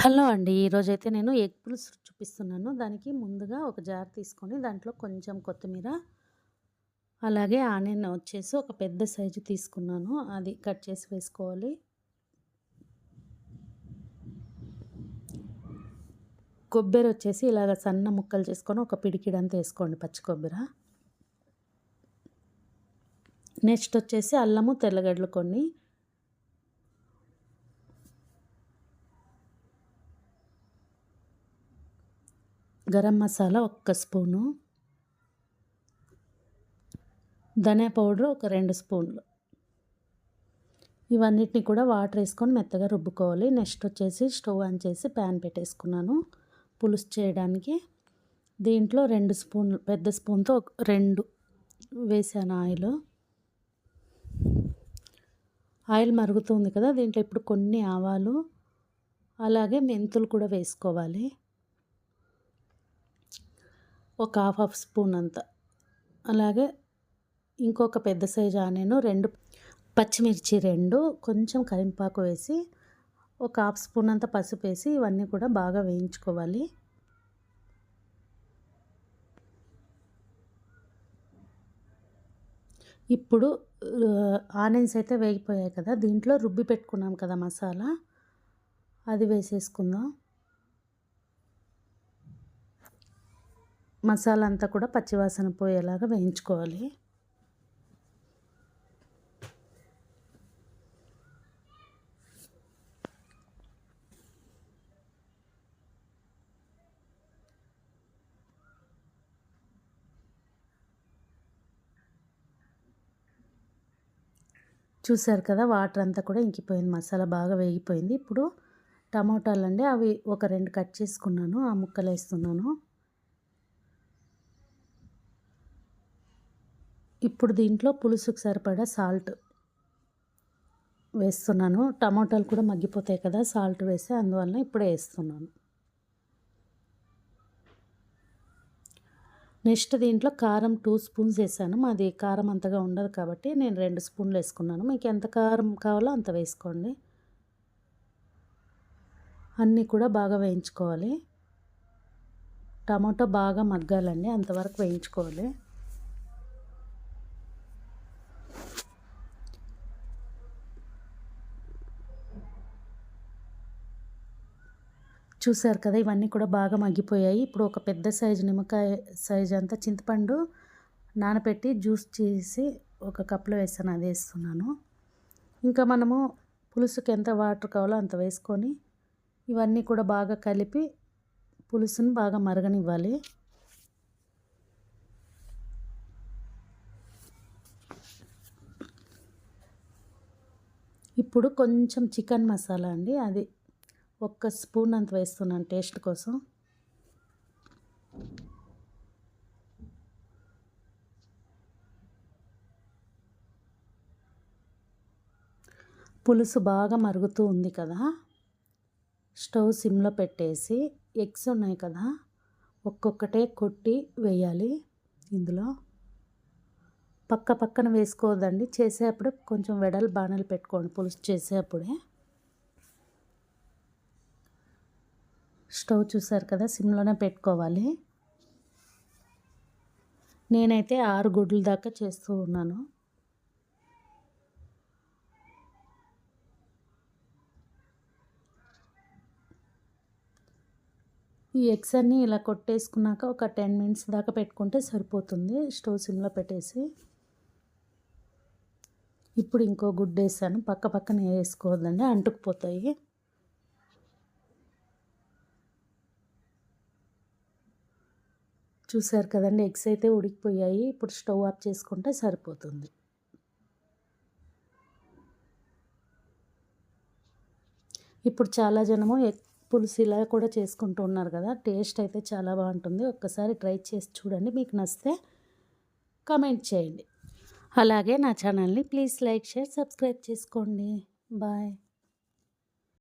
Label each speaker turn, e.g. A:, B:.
A: Hello అండి. ఈరోజైతే నేను ఎగ్ పులుసు చూపిస్తున్నాను. దానికి ముందుగా ఒక జార్ తీసుకొని దాంట్లో కొంచెం కొత్తిమీర, అలాగే ఆనియన్ వచ్చేసి ఒక పెద్ద సైజు తీసుకున్నాను. అది కట్ చేసి వేసుకోవాలి. కొబ్బరి వచ్చేసి ఇలాగ సన్న ముక్కలు చేసుకొని ఒక పిడికిడంత వేసుకోండి పచ్చి కొబ్బరి. నెక్స్ట్ వచ్చేసి అల్లము, తెల్లగడ్డలు కొన్ని గరం మసాలా ఒక్క స్పూను. ధనియా పౌడర్ ఒక రెండు స్పూన్లు. ఇవన్నిటిని కూడా వాటర్ వేసుకొని మెత్తగా రుబ్బుకోవాలి. నెక్స్ట్ వచ్చేసి స్టవ్ ఆన్ చేసి ప్యాన్ పెట్టేసుకున్నాను. పులుసు చేయడానికి దీంట్లో రెండు స్పూన్లు పెద్ద స్పూన్తో రెండు వేసాను ఆయిల్. ఆయిల్ మరుగుతుంది కదా దీంట్లో ఇప్పుడు కొన్ని ఆవాలు అలాగే మెంతులు కూడా వేసుకోవాలి. ఒక హాఫ్ హాఫ్ స్పూన్ అంత. అలాగే ఇంకొక పెద్ద సైజు ఆనియన్ రెండు పచ్చిమిర్చి రెండు కొంచెం కరింపాకు వేసి ఒక హాఫ్ స్పూన్ అంత పసుపు వేసి ఇవన్నీ కూడా బాగా వేయించుకోవాలి. ఇప్పుడు ఆనియన్స్ అయితే వేగిపోయాయి కదా దీంట్లో రుబ్బి పెట్టుకున్నాం కదా మసాలా అది వేసేసుకుందాం. మసాలా అంతా కూడా పచ్చివాసన పోయేలాగా వేయించుకోవాలి. చూసారు కదా వాటర్ అంతా కూడా ఇంకిపోయింది మసాలా బాగా వేగిపోయింది. ఇప్పుడు టమాటాలు అండి అవి ఒక రెండు కట్ చేసుకున్నాను ఆ ముక్కలు వేస్తున్నాను ఇప్పుడు దీంట్లో పులుసుకు సరిపడా సాల్ట్ వేస్తున్నాను. టమాటాలు కూడా మగ్గిపోతాయి కదా సాల్ట్ వేసి అందువల్ల ఇప్పుడే వేస్తున్నాను. నెక్స్ట్ దీంట్లో కారం టూ స్పూన్స్ వేసాను. మాది కారం అంతగా ఉండదు కాబట్టి నేను రెండు స్పూన్లు వేసుకున్నాను. మీకు ఎంత కారం కావాలో అంత వేసుకోండి. అన్నీ కూడా బాగా వేయించుకోవాలి. టమాటో బాగా మగ్గాలండి అంతవరకు వేయించుకోవాలి. చూసారు కదా ఇవన్నీ కూడా బాగా మగ్గిపోయాయి. ఇప్పుడు ఒక పెద్ద సైజు నిమ్మకాయ సైజు అంతా చింతపండు నానబెట్టి జ్యూస్ చేసి ఒక కప్లో వేసాను అది వేస్తున్నాను. ఇంకా మనము పులుసుకి ఎంత వాటర్ కావాలో అంత వేసుకొని ఇవన్నీ కూడా బాగా కలిపి పులుసుని బాగా మరగనివ్వాలి. ఇప్పుడు కొంచెం చికెన్ మసాలా అండి అది ఒక్క స్పూన్ అంత వేస్తున్నాను టేస్ట్ కోసం. పులుసు బాగా మరుగుతూ ఉంది కదా. స్టవ్ సిమ్లో పెట్టేసి ఎగ్స్ ఉన్నాయి కదా. ఒక్కొక్కటే కొట్టి వేయాలి ఇందులో. పక్క పక్కన వేసుకోవద్దండి. చేసేప్పుడు కొంచెం వెడల్ బాణలు పెట్టుకోండి పులుసు చేసేప్పుడే. స్టవ్ చూసారు కదా సిమ్లోనే పెట్టుకోవాలి. నేనైతే ఆరు గుడ్ల దాకా చేస్తూ ఉన్నాను. ఈ ఎగ్స్ అన్నీ ఇలా కొట్టేసుకున్నాక ఒక టెన్ మినిట్స్ దాకా పెట్టుకుంటే సరిపోతుంది స్టవ్ సిమ్లో పెట్టేసి. ఇప్పుడు ఇంకో గుడ్డ వేసాను పక్క పక్కన వేసుకోవద్దండి అంటుకుపోతాయి. చూసారు కదండి ఎగ్స్ అయితే ఉడికిపోయాయి. ఇప్పుడు స్టవ్ ఆఫ్ చేసుకుంటే సరిపోతుంది. ఇప్పుడు చాలా జనము ఎగ్ పులుసు ఇలా కూడా చేసుకుంటూ ఉన్నారు కదా టేస్ట్ అయితే చాలా బాగుంటుంది. ఒక్కసారి ట్రై చేసి చూడండి. మీకు నచ్చితే కమెంట్ చేయండి. అలాగే నా ఛానల్ని ప్లీజ్ లైక్ షేర్ సబ్స్క్రైబ్ చేసుకోండి. బాయ్.